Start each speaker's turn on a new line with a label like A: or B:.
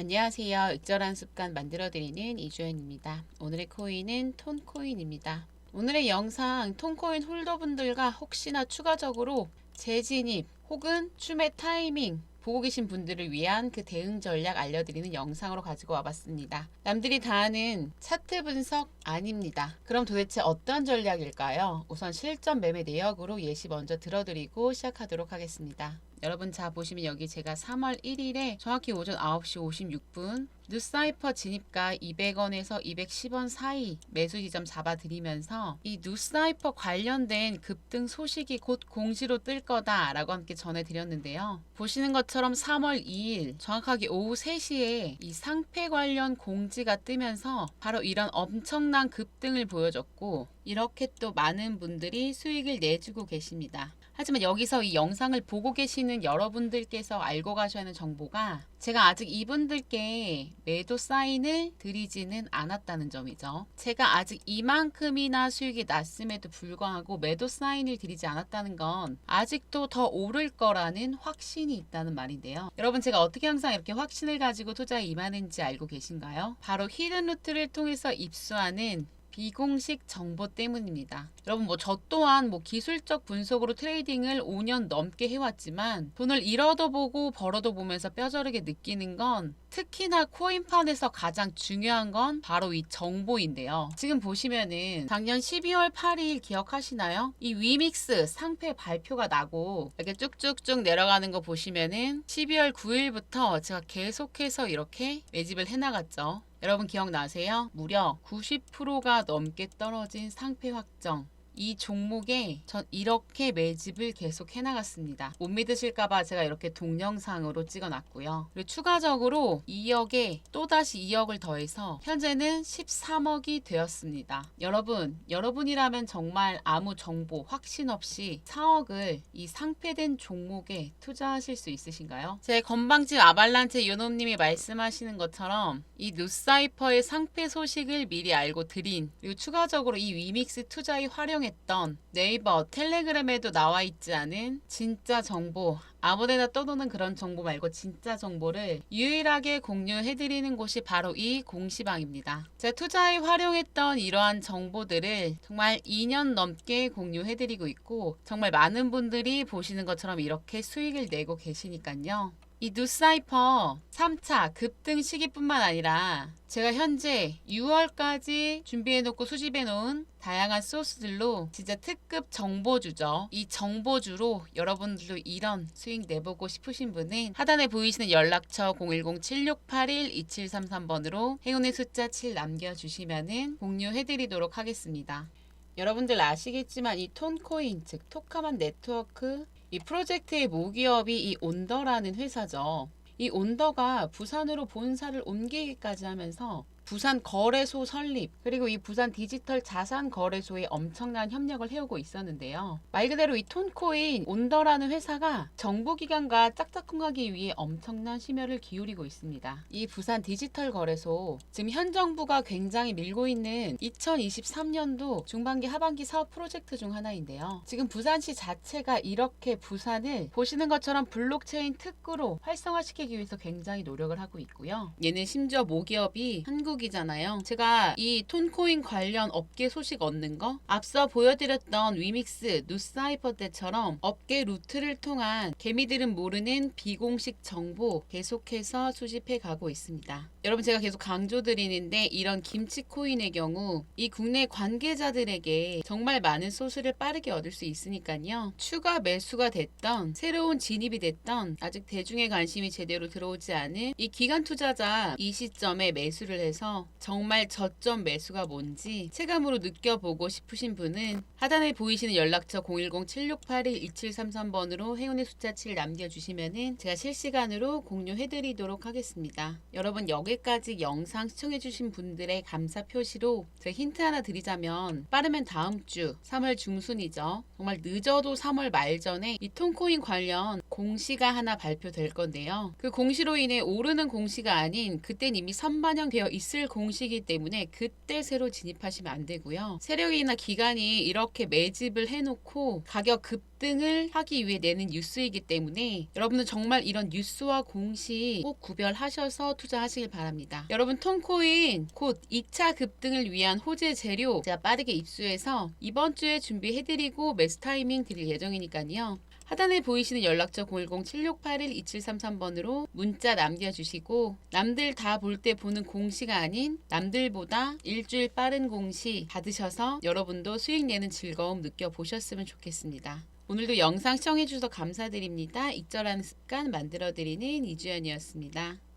A: 안녕하세요. 익절한 습관 만들어드리는 이주연입니다. 오늘의 코인은 톤코인입니다. 오늘의 영상 톤코인 홀더분들과 혹시나 추가적으로 재진입 혹은 춤의 타이밍 보고 계신 분들을 위한 그 대응 전략 알려드리는 영상으로 가지고 와봤습니다. 남들이 다 아는 차트 분석 아닙니다. 그럼 도대체 어떤 전략일까요? 우선 실전 매매 내역으로 예시 먼저 들어드리고 시작하도록 하겠습니다. 여러분 자 보시면 여기 제가 3월 1일에 정확히 오전 9시 56분 뉴사이퍼 진입가 200원에서 210원 사이 매수 지점 잡아드리면서 이 뉴사이퍼 관련된 급등 소식이 곧 공시로 뜰 거다라고 함께 전해드렸는데요. 보시는 것처럼 3월 2일 정확하게 오후 3시에 이 상패 관련 공지가 뜨면서 바로 이런 엄청난 급등을 보여줬고 이렇게 또 많은 분들이 수익을 내주고 계십니다. 하지만 여기서 이 영상을 보고 계시는 여러분들께서 알고 가셔야 하는 정보가 제가 아직 이분들께 매도 사인을 드리지는 않았다는 점이죠. 제가 아직 이만큼이나 수익이 났음에도 불구하고 매도 사인을 드리지 않았다는 건 아직도 더 오를 거라는 확신이 있다는 말인데요. 여러분 제가 어떻게 항상 이렇게 확신을 가지고 투자에 임하는지 알고 계신가요? 바로 히든 루트를 통해서 입수하는 비공식 정보 때문입니다. 여러분 뭐 저 또한 뭐 기술적 분석으로 트레이딩을 5년 넘게 해왔지만 돈을 잃어도 보고 벌어도 보면서 뼈저리게 느끼는 건 특히나 코인판에서 가장 중요한 건 바로 이 정보인데요. 지금 보시면은 작년 12월 8일 기억하시나요? 이 위믹스 상패 발표가 나고 이렇게 쭉쭉쭉 내려가는 거 보시면은 12월 9일부터 제가 계속해서 이렇게 매집을 해나갔죠. 여러분 기억나세요? 무려 90%가 넘게 떨어진 상패 확정. 이 종목에 전 이렇게 매집을 계속 해나갔습니다. 못 믿으실까봐 제가 이렇게 동영상으로 찍어놨고요. 그리고 추가적으로 2억에 또다시 2억을 더해서 현재는 13억이 되었습니다. 여러분, 여러분이라면 정말 아무 정보, 확신 없이 4억을 이 상패된 종목에 투자하실 수 있으신가요? 제 건방진 아발란체 요놈님이 말씀하시는 것처럼 이 뉴사이퍼의 상패 소식을 미리 알고 드린 그리고 추가적으로 이 위믹스 투자에 활용해 했던 네이버, 텔레그램에도 나와 있지 않은 진짜 정보, 아무데나 떠도는 그런 정보 말고 진짜 정보를 유일하게 공유해드리는 곳이 바로 이 공시방입니다. 제가 투자에 활용했던 이러한 정보들을 정말 2년 넘게 공유해드리고 있고 정말 많은 분들이 보시는 것처럼 이렇게 수익을 내고 계시니까요. 이 뉴사이퍼 3차 급등 시기뿐만 아니라 제가 현재 6월까지 준비해놓고 수집해놓은 다양한 소스들로 진짜 특급 정보주죠. 이 정보주로 여러분들도 이런 수익 내보고 싶으신 분은 하단에 보이시는 연락처 010-7681-2733번으로 행운의 숫자 7 남겨주시면 공유해드리도록 하겠습니다. 여러분들 아시겠지만 이 톤코인 즉 토카만 네트워크 이 프로젝트의 모기업이 이 온더라는 회사죠. 이 온더가 부산으로 본사를 옮기기까지 하면서 부산 거래소 설립 그리고 이 부산 디지털 자산 거래소에 엄청난 협력을 해오고 있었는데요. 말 그대로 이 톤코인 온더라는 회사가 정부 기관과 짝짝꿍하기 위해 엄청난 심혈을 기울이고 있습니다. 이 부산 디지털 거래소 지금 현 정부가 굉장히 밀고 있는 2023년도 중반기 하반기 사업 프로젝트 중 하나인데요. 지금 부산시 자체가 이렇게 부산을 보시는 것처럼 블록체인 특구로 활성화시키기 위해서 굉장히 노력을 하고 있고요. 얘는 심지어 모기업이 한국 한국이잖아요. 제가 이 톤코인 관련 업계 소식 얻는 거 앞서 보여드렸던 위믹스, 누사이퍼 때처럼 업계 루트를 통한 개미들은 모르는 비공식 정보 계속해서 수집해 가고 있습니다. 여러분 제가 계속 강조드리는데 이런 김치 코인의 경우 이 국내 관계자들에게 정말 많은 소스를 빠르게 얻을 수 있으니까요. 추가 매수가 됐던 새로운 진입이 됐던 아직 대중의 관심이 제대로 들어오지 않은 이 기관 투자자 이 시점에 매수를 해서 정말 저점 매수가 뭔지 체감으로 느껴보고 싶으신 분은 하단에 보이시는 연락처 010-7681-2733번으로 행운의 숫자 7 남겨주시면은 제가 실시간으로 공유해드리도록 하겠습니다. 여러분 여기까지 영상 시청해주신 분들의 감사 표시로 제가 힌트 하나 드리자면 빠르면 다음 주 3월 중순이죠. 정말 늦어도 3월 말 전에 이 톤코인 관련 공시가 하나 발표될 건데요. 그 공시로 인해 오르는 공시가 아닌 그땐 이미 선반영되어 있을 공시이기 때문에 그때 새로 진입하시면 안 되고요. 세력이나 기관이 이렇게 매집을 해놓고 가격 급등을 하기 위해 내는 뉴스이기 때문에 여러분은 정말 이런 뉴스와 공시 꼭 구별하셔서 투자하시길 바랍니다. 여러분 톤코인 곧 2차 급등을 위한 호재 재료 제가 빠르게 입수해서 이번 주에 준비해드리고 매수 타이밍 드릴 예정이니까요. 하단에 보이시는 연락처 010-7681-2733번으로 문자 남겨주시고 남들 다 볼 때 보는 공시가 아닌 남들보다 일주일 빠른 공시 받으셔서 여러분도 수익 내는 즐거움 느껴보셨으면 좋겠습니다. 오늘도 영상 시청해주셔서 감사드립니다. 익절하는 습관 만들어드리는 이주연이었습니다.